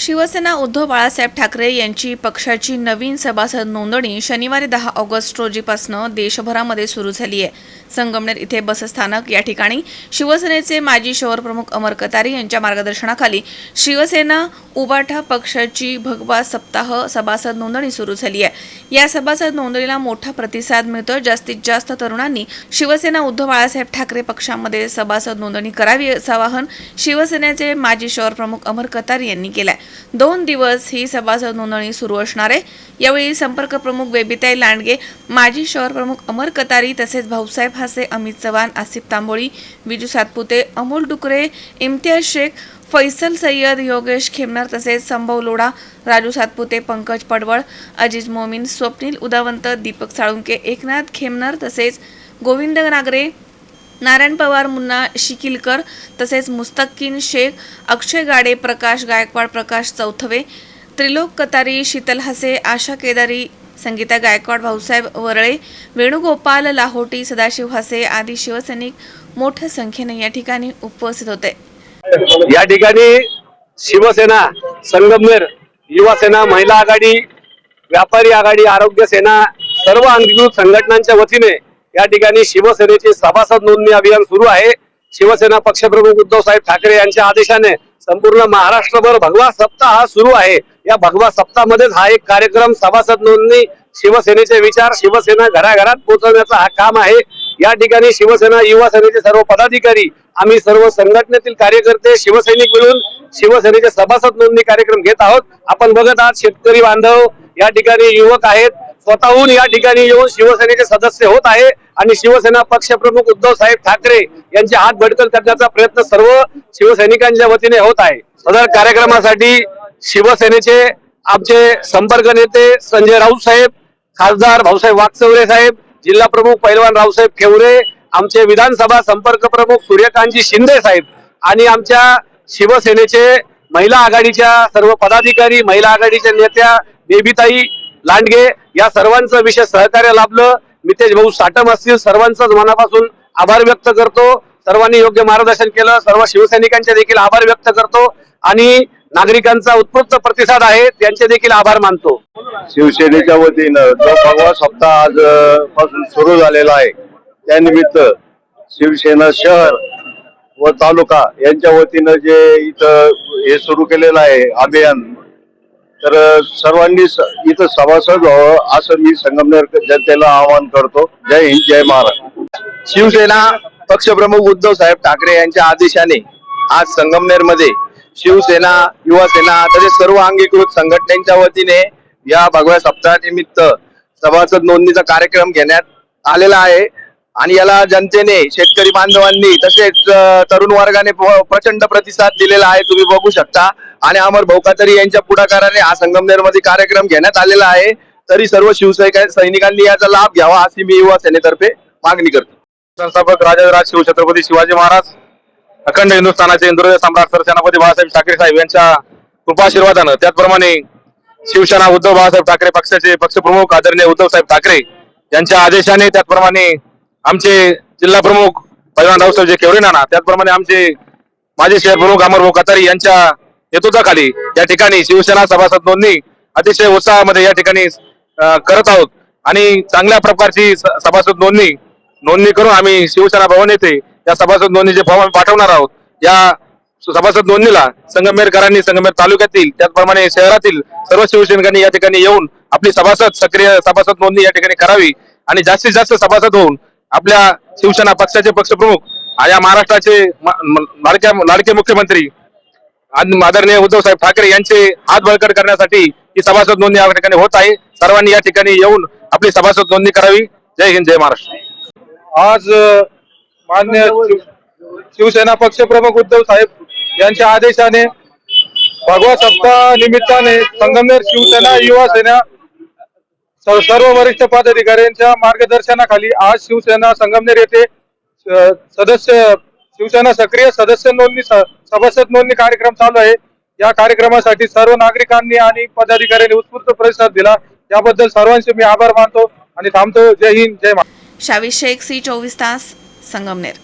शिवसेना उद्धव बाळासाहेब ठाकरे यांची पक्षाची नवीन सभासद नोंदणी शनिवारी दहा ऑगस्ट रोजीपासून देशभरामध्ये सुरू झाली आहे. संगमनेर इथे बसस्थानक या ठिकाणी शिवसेनेचे माजी शहर प्रमुख अमर कतारी यांच्या मार्गदर्शनाखाली शिवसेना उबाठा पक्षाची भगवा सप्ताह सभासद नोंदणी सुरू झाली आहे. या सभासद नोंदणीला मोठा प्रतिसाद मिळतो जास्तीत जास्त तरुणांनी शिवसेना उद्धव बाळासाहेब ठाकरे पक्षामध्ये सभासद नोंदणी करावी असं आवाहन शिवसेनेचे माजी शहर प्रमुख अमर कतारी यांनी केलं आहे दोन दिवस ही सभासद नोंदणी सुरू असणार आहे. यावेळी संपर्क प्रमुख बेबीताई लांडगे माजी शहर प्रमुख अमर कतारी तसेच भाऊसाहेब हासे अमित चव्हाण आसिफ तांबोळी विजू सातपुते अमोल डुकरे इम्तियाज शेख फैसल सय्यद योगेश खेमनर तसेच संभव लोढा राजू सातपुते पंकज पडवळ अजिज मोमीन स्वप्नील उदावंत दीपक साळुंके एकनाथ खेमनर तसेच गोविंद नागरे नारायण पवार मुन्ना शिकिलकर तसेच मुस्तकीन शेख अक्षय गाडे प्रकाश गायकवाड प्रकाश चौथवे त्रिलोक कतारी शीतल हसे आशा केदारी संगीता गायकवाड भाऊसाहेब वरळे वेणुगोपाल लाहोटी सदाशिव हसे आदी शिवसैनिक मोठ्या संख्येने या ठिकाणी उपस्थित होते. या ठिकाणी शिवसेना संगमनेर युवा सेना महिला आघाडी व्यापारी आघाडी आरोग्य सेना सर्व अंगीकृत संघटनांच्या वतीने या ठिकाणी शिवसेनेची सभासद नोंदणी अभियान सुरू आहे. शिवसेना पक्षप्रमुख उद्धव साहेब ठाकरे यांच्या आदेशाने संपूर्ण महाराष्ट्रभर भगवा सप्ताह हा सुरू आहे. या भगवा सप्ताहमध्येच हा एक कार्यक्रम सभासद नोंदणी शिवसेनेचे विचार शिवसेना घराघरात पोहोचवण्याचा हा काम आहे. या ठिकाणी शिवसेना युवा सेनेचे सर्व पदाधिकारी आम्ही सर्व संघटनेतील कार्यकर्ते शिवसैनिक मिळून शिवसेनेचे सभासद नोंदणी कार्यक्रम घेत आहोत. आपण बघत आहात शेतकरी बांधव या ठिकाणी युवक आहेत. स्वतःहून या ठिकाणी येऊन शिवसेनेचे सदस्य होत आहे आणि शिवसेना पक्षप्रमुख उद्धव साहेब ठाकरे यांचे हात भडकल करण्याचा प्रयत्न सर्व शिवसैनिकांच्या वतीने होत आहे. सदर कार्यक्रमासाठी शिवसेनेचे आमचे संपर्क नेते संजय राऊत साहेब खासदार भाऊसाहेब वागचौरे साहेब जिल्हा प्रमुख पैलवान रावसाहेब खेवरे आमचे विधानसभा संपर्क प्रमुख सूर्यकांतजी शिंदे साहेब आणि आमच्या शिवसेनेचे महिला आघाडीच्या सर्व पदाधिकारी महिला आघाडीच्या नेत्या बेबीताई लांडगे या सर्वांचं विशेष सहकार्य लाभलं. मितेश भाऊ साटम असतील सर्वांचाच मनापासून आभार व्यक्त करतो. सर्वांनी योग्य मार्गदर्शन केलं. सर्व शिवसैनिकांचे देखील आभार व्यक्त करतो. आणि नागरिकांचा उत्कृष्ट प्रतिसाद आहे त्यांचे देखील आभार मानतो. शिवसेनेच्या वतीनं जो भगवा सप्ताह आज पासून सुरू झालेला आहे त्यानिमित्त शिवसेना शहर व तालुका यांच्या वतीनं जे इथं हे सुरू केलेलं आहे अभियान तर सर्वांनी इथं सभासद व्हावं असं मी संगमनेर जनतेला आवाहन करतो. जय हिंद जय महाराष्ट्र. शिवसेना पक्षप्रमुख उद्धव साहेब ठाकरे यांच्या आदेशाने आज संगमनेरमध्ये शिवसेना युवा सेना तसेच सर्व अंगीकृत संघटनेच्या वतीने या भगव्या सप्ताहानिमित्त सभासद नोंदणीचा कार्यक्रम घेण्यात आलेला आहे. आणि याला जनतेने शेतकरी बांधवांनी तसेच तरुण वर्गाने प्रचंड प्रतिसाद दिलेला आहे तुम्ही बघू शकता. आणि अमर भौकातरी यांच्या पुढाकाराने हा संगमनेरमध्ये कार्यक्रम घेण्यात आलेला आहे. तरी सर्व शिवसैनिक सैनिकांनी याचा लाभ घ्यावा अशी मी युवा सेनेतर्फे मागणी करतो. संस्थापक राजाधिराज शिवछत्रपती शिवाजी महाराज अखंड हिंदुस्थानाचे इंद्रदेव सम्राट सरसेनापती बाळासाहेब ठाकरे साहेब यांच्या कृपाशीर्वादानं त्याचप्रमाणे शिवसेना उद्धव बाळासाहेब ठाकरे पक्षाचे पक्षप्रमुख आदरणीय उद्धव साहेब ठाकरे यांच्या आदेशाने त्याचप्रमाणे आमचे जिल्हा प्रमुख पैलवान रावसाहेब केवरे नाना त्याचप्रमाणे आमचे माजी शहर प्रमुख अमरभाऊ कतारी यांच्या नेतृत्वाखाली या ठिकाणी शिवसेना सभासद नोंदणी अतिशय उत्साहामध्ये या ठिकाणी करत आहोत. आणि चांगल्या प्रकारची स- सभासद नोंदणी नोंदणी करून आम्ही शिवसेना भवन येथे या सभासद नोंदणीचे फॉर्म आम्ही पाठवणार आहोत. या सभासद नोंदणीला संगमेरकरांनी संगमेर तालुक्यातील त्याचप्रमाणे शहरातील सर्व शिवसैनिकांनी या ठिकाणी येऊन आपली सभासद सक्रिय सभासद नोंदणी या ठिकाणी करावी. आणि जास्तीत जास्त सभासद होऊन आपल्या शिवसेना पक्षाचे पक्षप्रमुख आणि या महाराष्ट्राचे लाडक्या लाडके मुख्यमंत्री आदरणीय उद्धव साहेब ठाकरे यांचे हात बळकट करण्यासाठी ही सभासद नोंदणी या ठिकाणी होत आहे. सर्वांनी या ठिकाणी येऊन आपली सभासद नोंदणी करावी. जय हिंद जय महाराष्ट्र. आज मान्य शिवसेना पक्ष प्रमुख उद्धव साहेब यांच्या आदेशाने भगवा सप्ताह निमित्ताने संगमनेर शिवसेना युवा सेना सर्व वरिष्ठ पदाधिकाऱ्यांच्या मार्गदर्शनाखाली आज शिवसेना संगमनेर येथे सदस्य शिवसेना सक्रिय सदस्य नोंदणी सभासद नोंदणी कार्यक्रम चालू आहे. या कार्यक्रमासाठी सर्व नागरिकांनी आणि पदाधिकाऱ्यांनी उत्स्फूर्त प्रतिसाद दिला. याबद्दल सर्वांचे मी आभार मानतो आणि थांबतो. जय हिंद जय महाराष्ट्र. शावी शेख सी चोवीस तास संगमनेर.